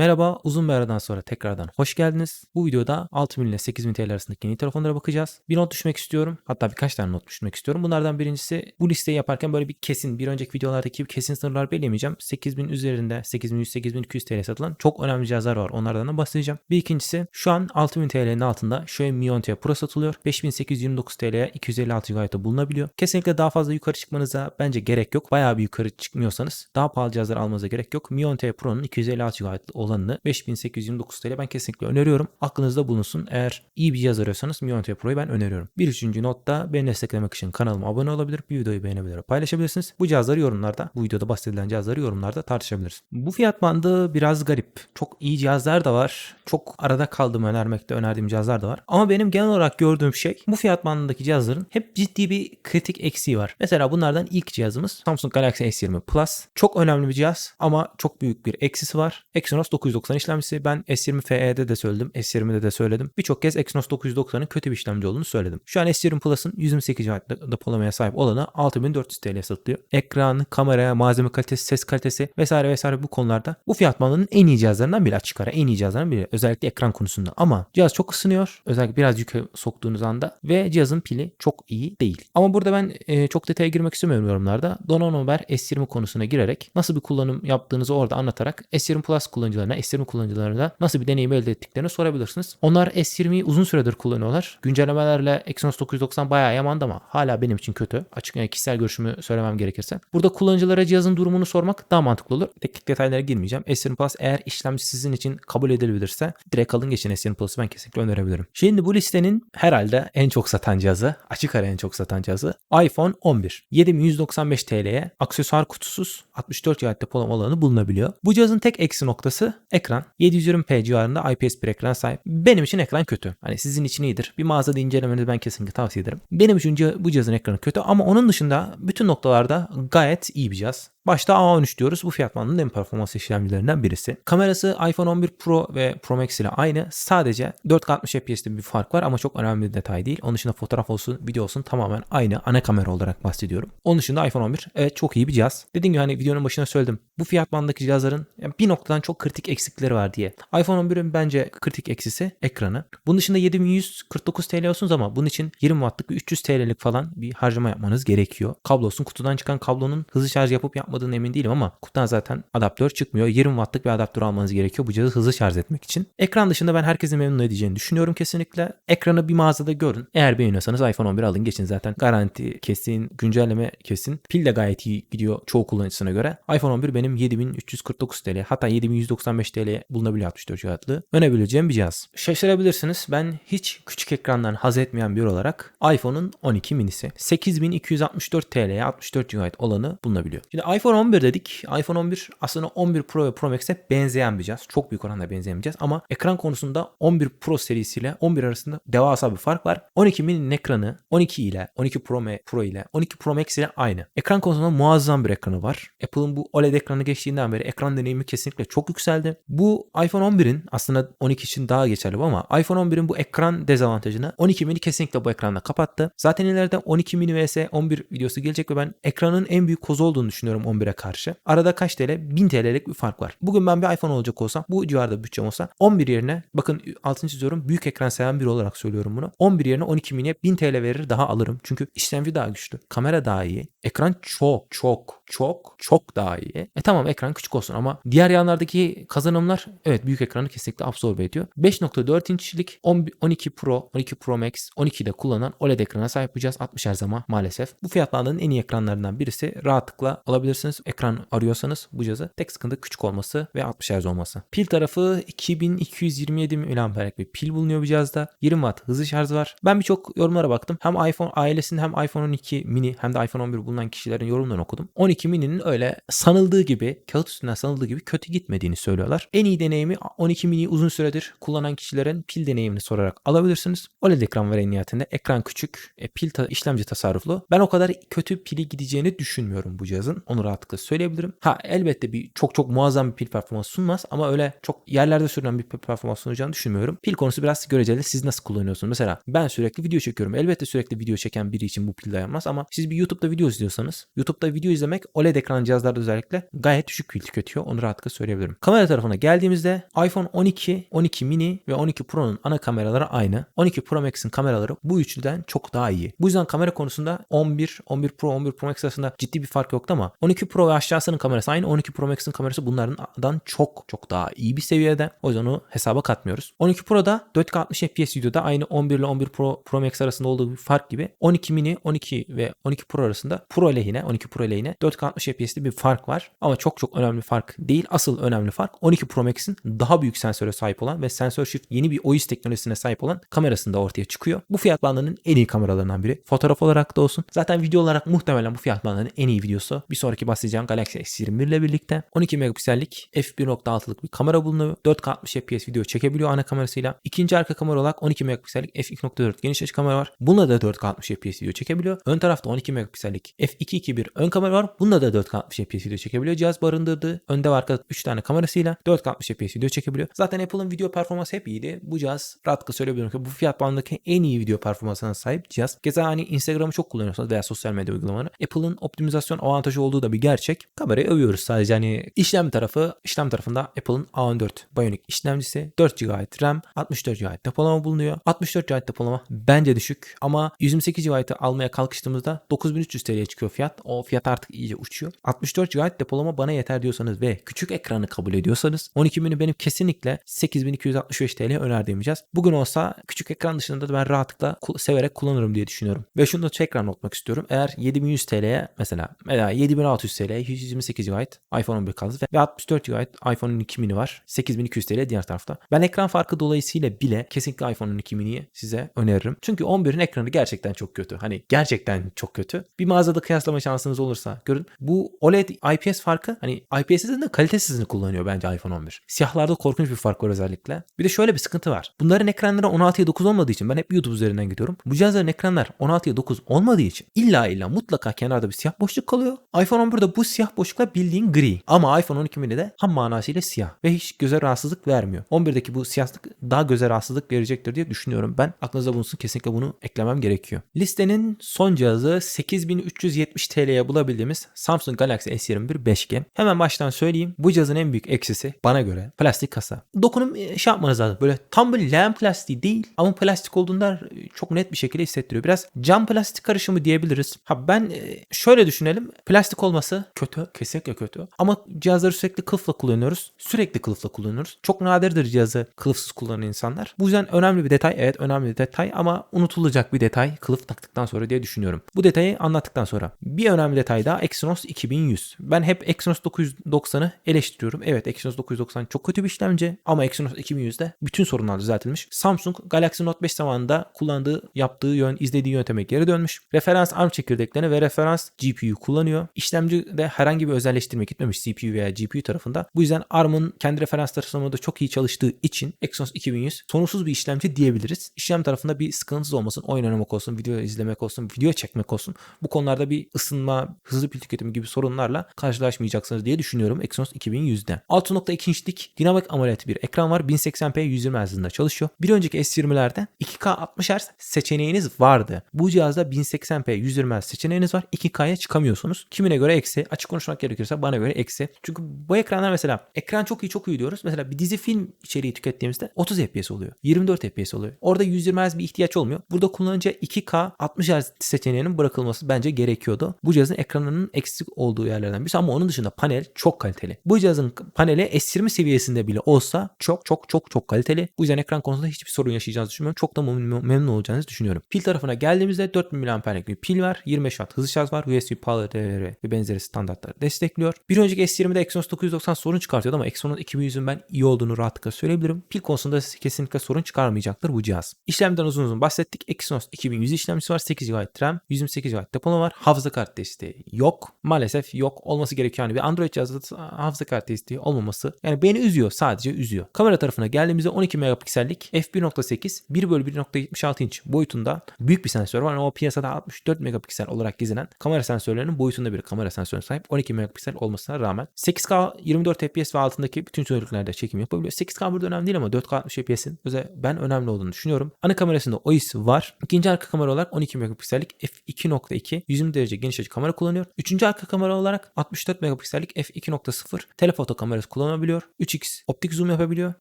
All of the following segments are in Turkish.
Merhaba, uzun bir aradan sonra tekrardan hoş geldiniz. Bu videoda 6000 ile 8000 TL arasındaki yeni telefonlara bakacağız. Bir not düşmek istiyorum. Hatta birkaç tane not düşmek istiyorum. Bunlardan birincisi bu listeyi yaparken böyle bir kesin, bir önceki videolardaki kesin sınırlar belirlemeyeceğim. 8000 üzerinde 8100, 8200 TL satılan çok önemli cihazlar var. Onlardan da bahsedeceğim. Bir ikincisi şu an 6000 TL'nin altında Xiaomi Mi 10T Pro satılıyor. 5829 TL'ye 256 GB'da bulunabiliyor. Kesinlikle daha fazla yukarı çıkmanıza bence gerek yok. Bayağı bir yukarı çıkmıyorsanız daha pahalı cihazlar almanıza gerek yok. Mi 10T Pro'nun 256 GB olanını 5829 TL ben kesinlikle öneriyorum. Aklınızda bulunsun. Eğer iyi bir cihaz arıyorsanız Mi 10T Pro'yu ben öneriyorum. Bir üçüncü notta beni desteklemek için kanalıma abone olabilir, bir videoyu beğenebilir, paylaşabilirsiniz. Bu cihazları yorumlarda, bu videoda bahsedilen cihazları yorumlarda tartışabiliriz. Bu fiyat bandı biraz garip. Çok iyi cihazlar da var. Çok arada kaldığım önermekte önerdiğim cihazlar da var. Ama benim genel olarak gördüğüm şey bu fiyat bandındaki cihazların hep ciddi bir kritik eksiği var. Mesela bunlardan ilk cihazımız Samsung Galaxy S20 Plus. Çok önemli bir cihaz ama çok büyük bir eksisi var. Exynos 990 işlemcisi. Ben S20 FE'de de söyledim. S20'de de söyledim. Birçok kez Exynos 990'ın kötü bir işlemci olduğunu söyledim. Şu an S20 Plus'ın 128 GB depolamaya sahip olanı 6400 TL satılıyor. Ekran, kamera, malzeme kalitesi, ses kalitesi vesaire vesaire bu konularda bu fiyat bandının en iyi cihazlarından biri açık ara. En iyi cihazlarından biri. Özellikle ekran konusunda. Ama cihaz çok ısınıyor. Özellikle biraz yüke soktuğunuz anda ve cihazın pili çok iyi değil. Ama burada ben e, çok detaya girmek istemiyorum yorumlarda. Donanım S20 konusuna girerek nasıl bir kullanım yaptığınızı orada anlatarak S20 Plus kullanıcılarına, S20 kullanıcılarına nasıl bir deneyim elde ettiklerini sorabilirsiniz. Onlar S20'yi uzun süredir kullanıyorlar. Güncellemelerle Exynos 990 bayağı yamandı ama hala benim için kötü. Açık yani kişisel görüşümü söylemem gerekirse. Burada kullanıcılara cihazın durumunu sormak daha mantıklı olur. Teknik detaylara girmeyeceğim. S20 Plus eğer işlemci sizin için kabul edilebilirse direkt alın geçin S20 Plus'ı ben kesinlikle önerebilirim. Şimdi bu listenin herhalde en çok satan cihazı, açık ara en çok satan cihazı iPhone 11. 7195 TL'ye aksesuar kutusuz 64 GB depolama alanı bulunabiliyor. Bu cihazın tek eksi noktası ekran. 720p civarında IPS bir ekran sahip. Benim için ekran kötü. Hani sizin için iyidir. Bir mağazada incelemenizi ben kesinlikle tavsiye ederim. Benim için bu cihazın ekranı kötü ama onun dışında bütün noktalarda gayet iyi bir cihaz. Başta A13 diyoruz. Bu fiyat bandının en performans işlemcilerinden birisi. Kamerası iPhone 11 Pro ve Pro Max ile aynı. Sadece 4K 60 FPS'te bir fark var ama çok önemli bir detay değil. Onun dışında fotoğraf olsun, video olsun tamamen aynı ana kamera olarak bahsediyorum. Onun dışında iPhone 11 evet çok iyi bir cihaz. Dediğim gibi hani videonun başına söyledim. Bu fiyat bandındaki cihazların bir noktadan çok kritik eksikleri var diye. iPhone 11'in bence kritik eksisi ekranı. Bunun dışında 7149 TL olsunuz ama bunun için 20 wattlık 300 TL'lik falan bir harcama yapmanız gerekiyor. Kablosun kutudan çıkan kablonun hızlı şarj yapıp yapmadığını emin değilim ama kutudan zaten adaptör çıkmıyor. 20 wattlık bir adaptör almanız gerekiyor bu cihazı hızlı şarj etmek için. Ekran dışında ben herkesin memnun edeceğini düşünüyorum kesinlikle. Ekranı bir mağazada görün. Eğer beğeniyorsanız iPhone 11 alın geçin zaten. Garanti kesin, güncelleme kesin. Pil de gayet iyi gidiyor çoğu kullanıcısına göre. iPhone 11 benim 7349 TL hatta 7195 TL bulunabiliyor 64 GB'lı. Önebileceğim bir cihaz. Şaşırabilirsiniz. Ben hiç küçük ekrandan haz etmeyen biri olarak iPhone'un 12 minisi. 8264 TL'ye 64 GB olanı bulunabiliyor. Şimdi iPhone 11 dedik. iPhone 11 aslında 11 Pro ve Pro Max'e benzeyen bir cihaz. Çok büyük oranda cihaz ama ekran konusunda 11 Pro serisiyle 11 arasında devasa bir fark var. 12 mini'nin ekranı 12 ile 12 Pro, Pro ile 12 Pro Max ile aynı. Ekran konusunda muazzam bir ekranı var. Apple'ın bu OLED ekranı geçtiğinden beri ekran deneyimi kesinlikle çok yükseldi. Bu iPhone 11'in aslında 12 için daha geçerli ama iPhone 11'in bu ekran dezavantajını 12 mini kesinlikle bu ekranda kapattı. Zaten ileride 12 mini vs 11 videosu gelecek ve ben ekranın en büyük kozu olduğunu düşünüyorum 11'e karşı. Arada kaç TL? 1000 TL'lik bir fark var. Bugün ben bir iPhone olacak olsam bu civarda bütçem olsa 11 yerine bakın altını çiziyorum büyük ekran seven biri olarak söylüyorum bunu. 11 yerine 12 miniye 1000 TL verir daha alırım. Çünkü işlemci daha güçlü. Kamera daha iyi. Ekran çok çok çok çok daha iyi. E tamam ekran küçük olsun ama diğer yanlardaki kazanımlar evet büyük ekranı kesinlikle absorbe ediyor. 5.4 inçlik 12 Pro, 12 Pro Max, 12'de kullanan OLED ekrana sahip cihaz 60 Hz ama maalesef. Bu fiyatlardan en iyi ekranlarından birisi rahatlıkla alabilirsiniz. Ekran arıyorsanız bu cihazı tek sıkıntı küçük olması ve 60 Hz olması. Pil tarafı 2227 mAh'lik bir pil bulunuyor bu cihazda. 20 Watt hızlı şarj var. Ben birçok yorumlara baktım. Hem iPhone ailesinin hem iPhone 12 mini hem de iPhone 11 bulunan kişilerin yorumlarını okudum. 12 mini'nin öyle sanıldığı gibi kağıt üstünden sanıldığı gibi kötü gitmediğini söylüyorlar. En iyi deneyimi 12 mini uzun süredir kullanan kişilerin pil deneyimini sorarak alabilirsiniz. OLED ekran var en nihayetinde. Ekran küçük, e, pil ta- işlemci tasarruflu. Ben o kadar kötü pili gideceğini düşünmüyorum bu cihazın. Onu rahatlıkla söyleyebilirim. Ha elbette bir çok çok muazzam bir pil performansı sunmaz ama öyle çok yerlerde sürülen bir pil performansı sunacağını düşünmüyorum. Pil konusu biraz göreceli. Siz nasıl kullanıyorsunuz? Mesela ben sürekli video çekiyorum. Elbette sürekli video çeken biri için bu pil dayanmaz ama siz bir YouTube'da video izliyorsanız YouTube'da video izlemek OLED ekran cihazlarda özellikle gayet düşük pil tüketiyor. Onu rahatlıkla söyleyebilirim. Kamera tarafına geldiğimizde iPhone 12, 12 mini ve 12 Pro'nun ana kameraları aynı. 12 Pro Max'in kameraları bu üçlüden çok daha iyi. Bu yüzden kamera konusunda 11, 11 Pro, 11 Pro Max arasında ciddi bir fark yoktu ama 12 Pro ve aşağısının kamerası aynı. 12 Pro Max'in kamerası bunlardan çok çok daha iyi bir seviyede. O yüzden onu hesaba katmıyoruz. 12 Pro'da 4K 60 FPS videoda aynı 11 ile 11 Pro, Pro Max arasında olduğu bir fark gibi 12 mini, 12 ve 12 Pro arasında Pro lehine, 12 Pro lehine 4K 60 FPS'li bir fark var. Ama çok çok önemli fark değil. Asıl önemli fark 12 Pro Max'in daha büyük sensöre sahip olan ve sensör shift yeni bir OIS teknolojisine sahip olan kamerasında ortaya çıkıyor. Bu fiyat bandının en iyi kameralarından biri. Fotoğraf olarak da olsun. Zaten video olarak muhtemelen bu fiyat bandının en iyi videosu. Bir sonraki bahsedeceğim Galaxy S21 ile birlikte 12 megapiksellik f1.6'lık bir kamera bulunuyor. 4K 60 FPS video çekebiliyor ana kamerasıyla. İkinci arka kamera olarak 12 megapiksellik f2.4 geniş açı kamera var. Bununla da 4K 60 FPS video çekebiliyor. Ön tarafta 12 megapiksellik f2.2.1 ön kamera var. Bununla da 4K 60 FPS video çekebiliyor. Cihaz barındırdığı önde ve arkada 3 tane kamerasıyla 4K 60 FPS video çekebiliyor. Zaten Apple'ın video performansı hep iyiydi. Bu cihaz rahatlıkla söyleyebilirim ki bu fiyat bandındaki en iyi video performansına sahip cihaz. Keza hani Instagram'ı çok kullanıyorsanız veya sosyal medya uygulamaları Apple'ın optimizasyon avantajı olduğu da bir gerçek. Kamerayı övüyoruz sadece hani işlem tarafı işlem tarafında Apple'ın A14 Bionic işlemcisi 4 GB RAM 64 GB depolama bulunuyor. 64 GB depolama bence düşük ama 128 GB'ı almaya kalkıştığımızda 9300 TL'ye çıkıyor fiyat. O fiyat artık iyice uçuyor. 64 GB depolama bana yeter diyorsanız ve küçük ekranı kabul ediyorsanız 12 bini benim kesinlikle 8265 TL önerdiğim cihaz. Bugün olsa küçük ekran dışında da ben rahatlıkla severek kullanırım diye düşünüyorum. Ve şunu da tekrar notmak istiyorum. Eğer 7100 TL'ye mesela veya 7600 TL 128 GB iPhone 11 kaldı ve 64 GB iPhone 12 mini var. 8200 TL diğer tarafta. Ben ekran farkı dolayısıyla bile kesinlikle iPhone 12 mini'yi size öneririm. Çünkü 11'in ekranı gerçekten çok kötü. Hani gerçekten çok kötü. Bir mağazada kıyaslama şansınız olursa görün. Bu OLED IPS farkı hani IPS'in de kalitesizini kullanıyor bence iPhone 11. Siyahlarda korkunç bir fark var özellikle. Bir de şöyle bir sıkıntı var. Bunların ekranları 16'ya 9 olmadığı için ben hep YouTube üzerinden gidiyorum. Bu cihazların ekranlar 16'ya 9 olmadığı için illa illa mutlaka kenarda bir siyah boşluk kalıyor. iPhone 11'de bu siyah boşluklar bildiğin gri. Ama iPhone 12 mini'de ham manasıyla siyah ve hiç göze rahatsızlık vermiyor. 11'deki bu siyahlık daha göze rahatsızlık verecektir diye düşünüyorum ben. Aklınıza bulunsun kesinlikle bunu eklemem gerekiyor. Listenin son cihazı 8370 TL'ye bulabildiğimiz Samsung Galaxy S21 5G. Hemen baştan söyleyeyim. Bu cihazın en büyük eksisi bana göre plastik kasa. Dokunum e, şey yapmanız lazım. Böyle tam bir lem plastiği değil ama plastik olduğunda e, çok net bir şekilde hissettiriyor. Biraz cam plastik karışımı diyebiliriz. Ha ben e, şöyle düşünelim. Plastik olması kötü. Kesinlikle kötü. Ama cihazları sürekli kılıfla kullanıyoruz. Sürekli kılıfla kullanıyoruz. Çok nadirdir cihazı kılıfsız kullanan insanlar. Bu yüzden önemli bir detay. Evet önemli bir detay ama unutulacak bir detay kılıf taktıktan sonra diye düşünüyorum. Bu detayı anlattıktan sonra. Bir önemli detay daha Exynos 2100. Ben hep Exynos 990'ı eleştiriyorum. Evet Exynos 990 çok kötü bir işlemci ama Exynos 2100'de bütün sorunlar düzeltilmiş. Samsung Galaxy Note 5 zamanında kullandığı, yaptığı yön, izlediği yönteme geri dönmüş. Referans ARM çekirdeklerini ve referans GPU kullanıyor. İşlemci de herhangi bir özelleştirme gitmemiş CPU veya GPU tarafında. Bu yüzden ARM'ın kendi referans tasarımında çok iyi çalıştığı için Exynos 2100 sorunsuz bir işlemci diyebiliriz. İşlem tarafında bir sıkıntısız olmasın. Oyun oynamak olsun, video izlemek olsun, video çekmek olsun. Bu konularda bir ısınma, hızlı pil tüketimi gibi sorunlarla karşılaşmayacaksınız diye düşünüyorum Exynos 2100'de. 6.2 inçlik dinamik AMOLED bir ekran var. 1080p 120 Hz hızında çalışıyor. Bir önceki S20'lerde 2K 60 Hz seçeneğiniz vardı. Bu cihazda 1080p 120 Hz seçeneğiniz var. 2K'ya çıkamıyorsunuz. Kimine göre eksi. Açık konuşmak gerekirse bana göre eksi. Çünkü bu ekranlar mesela ekran çok iyi çok iyi diyoruz. Mesela bir dizi film içeriği tükettiğimizde 30 FPS oluyor. 24 FPS oluyor. Orada 120 Hz bir ihtiyaç olmuyor. Burada kullanıcı 2K 60 Hz seçeneğinin bırakılması bence gerekiyordu. Bu cihazın ekranının eksik olduğu yerlerden birisi ama onun dışında panel çok kaliteli. Bu cihazın paneli S20 seviyesinde bile olsa çok çok çok çok kaliteli. Bu yüzden ekran konusunda hiçbir sorun yaşayacağınızı düşünmüyorum. Çok da memnun, olacağınızı düşünüyorum. Pil tarafına geldiğimizde 4000 mAh'lik bir pil var. 25 Watt hızlı şarj var. USB Power devre ve benzeri standartları destekliyor. Bir önceki S20'de Exynos 990 sorun çıkartıyordu ama Exynos 2100'ün ben iyi olduğunu rahatlıkla söyleyebilirim. Pil konusunda kesinlikle sorun çıkarmayacaktır bu cihaz. İşlemden uzun uzun bahsettik. Exynos 2100 işlemcisi var. 8 GB RAM, 128 GB depolama var. Hafıza kart desteği yok. Maalesef yok. Olması gerekiyor. Yani bir Android cihazda hafıza kart desteği olmaması yani beni üzüyor. Sadece üzüyor. Kamera tarafına geldiğimizde 12 megapiksellik f1.8 1 bölü 1.76 inç boyutunda büyük bir sensör var. o piyasada 64 megapiksel olarak gezinen kamera sensörlerinin boyutunda bir kamera sensörüne sahip 12 megapiksel olmasına rağmen 8K 24 FPS ve altındaki bütün çözünürlüklerde çekim yapabiliyor. 8K burada önemli değil ama 4K 60 FPS'in ben önemli olduğunu düşünüyorum. Ana kamerasında OIS var. İkinci arka kamera olarak 12 megapiksellik f2.2 120 derece geniş açı kamera kullanıyor. Üçüncü Üçüncü arka kamera olarak 64 megapiksellik f2.0 telefoto kamerası kullanabiliyor. 3x optik zoom yapabiliyor.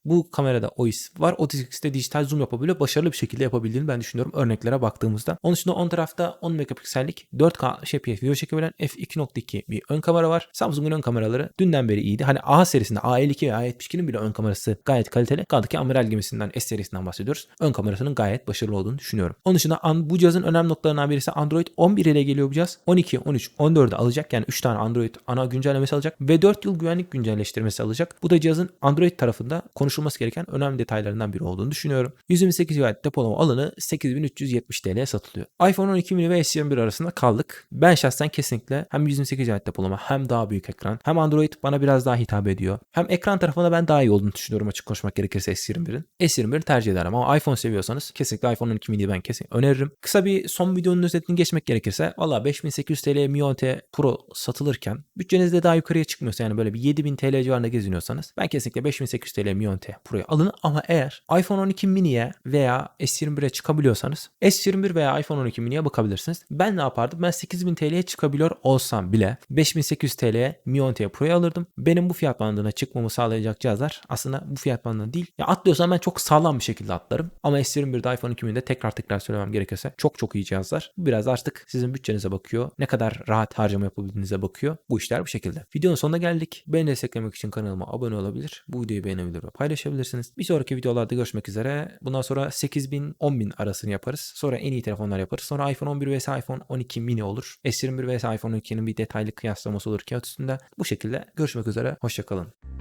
Bu kamerada OIS var. 30x'te dijital zoom yapabiliyor. Başarılı bir şekilde yapabildiğini ben düşünüyorum örneklere baktığımızda. Onun dışında on tarafta 10 megapiksellik 4K şepiye video çekebilen f2.2 bir ön kamera var. Samsung'un ön kameraları dünden beri iyiydi. Hani A serisinde A52 ve A72'nin bile ön kamerası gayet kaliteli. Kaldı ki amiral gemisinden S serisinden bahsediyoruz. Ön kamerasının gayet başarılı olduğunu düşünüyorum. Onun dışında bu cihazın önemli noktalarından birisi Android 11 ile geliyor bu cihaz. 12, 13, 14'ü alacak. Yani 3 tane Android ana güncellemesi alacak ve 4 yıl güvenlik güncelleştirmesi alacak. Bu da cihazın Android tarafında konuşulması gereken önemli detaylarından biri olduğunu düşünüyorum. 128 GB depolama alanı 8370 TL'ye satılıyor. iPhone 12 mini ve S21 arasında kaldık. Ben şahsen kesinlikle hem 128 GB depolama hem daha büyük ekran hem Android bana biraz daha hitap ediyor. Hem ekran tarafında ben daha iyi olduğunu düşünüyorum açık konuşmak gerekirse S21'in. S21'i tercih ederim ama iPhone seviyorsanız kesinlikle iPhone 12 mini'yi ben kesin öneririm. Kısa bir son videonun özetini geçmek gerekirse valla 5800 TL Mi 10 T Pro satılırken bütçenizde daha yukarıya çıkmıyorsa yani böyle bir 7000 TL civarında geziniyorsanız ben kesinlikle 5800 TL Mi 10 T Pro'yu alın ama eğer iPhone 12 mini'ye veya S21'e çıkabiliyorsanız S21 veya iPhone 12 mini'ye bakabilirsiniz. Ben ne yapardım? Ben 8000 TL'ye çıkabiliyor olsam bile 5800 TL'ye Mi 10 T Pro'yu alırdım. Benim bu fiyat bandına çıkmamı sağlayacak cihazlar aslında bu fiyat bandına değil. Ya atlıyorsam ben çok sağlam bir şekilde atlarım. Ama S21'de iPhone 2 mini'de tekrar tekrar söylemem gerekirse çok çok iyi cihazlar. Bu biraz artık sizin bütçenize bakıyor. Ne kadar rahat harcama yapabildiğinize bakıyor. Bu işler bu şekilde. Videonun sonuna geldik. Beni desteklemek için kanalıma abone olabilir. Bu videoyu beğenebilir ve paylaşabilirsiniz. Bir sonraki videolarda görüşmek üzere. Bundan sonra 8000 10000 arasını yaparız. Sonra en iyi telefonlar yaparız. Sonra iPhone 11 vs iPhone 12 mini olur. S21 vs iPhone 12'nin bir detaylı kıyaslaması olur kağıt üstünde. Bu şekilde görüşmek üzere. Hoşçakalın.